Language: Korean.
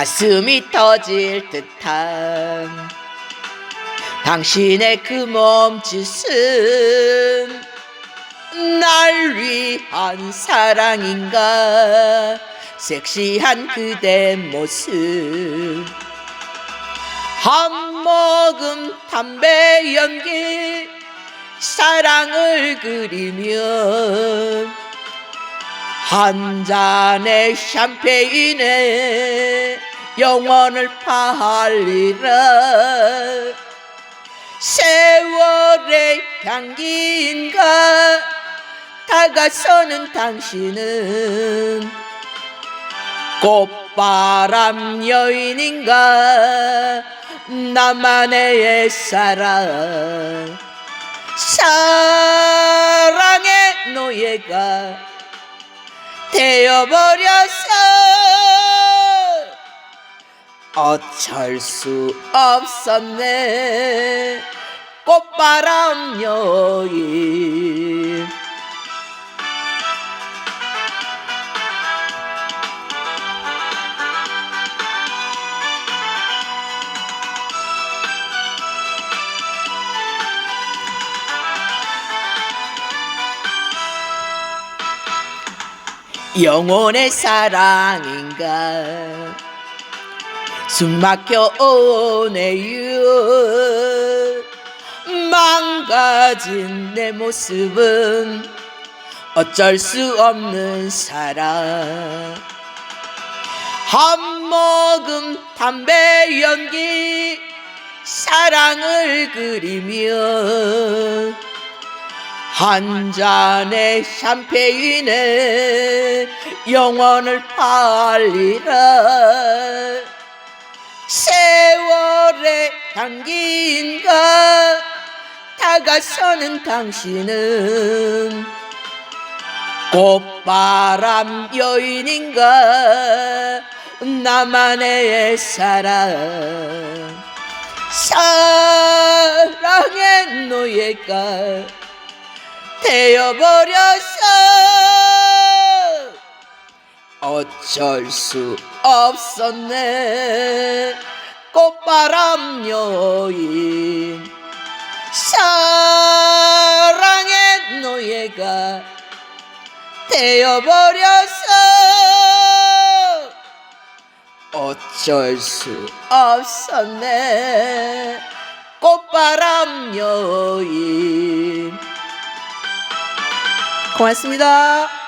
가슴이 터질 듯한 당신의 그 몸짓은 날 위한 사랑인가? 섹시한 그대 모습. 한 모금 담배 연기 사랑을 그리면 한 잔의 샴페인에 영원을 팔리라 세월의 향기인가? 다가서는 당신은 꽃바람 여인인가? 나만의 사랑 사랑의 노예가 되어버렸어 어쩔 수 없었네. 꽃바람 여인 영혼의 사랑인가 숨 막혀 오네요 망가진 내 모습은 어쩔 수 없는 사랑. 한 모금 담배 연기 사랑을 그리며 한 잔의 샴페인에 영원을 팔리라 세월의 향기인가? 다가서는 당신은 꽃바람 여인인가? 나만의 사랑. 사랑의 노예가 되어버렸어 어쩔 수 없었네. 꽃바람 여인 사랑의 노예가 되어버렸어 어쩔 수 없었네. 꽃바람 여인. 고맙습니다.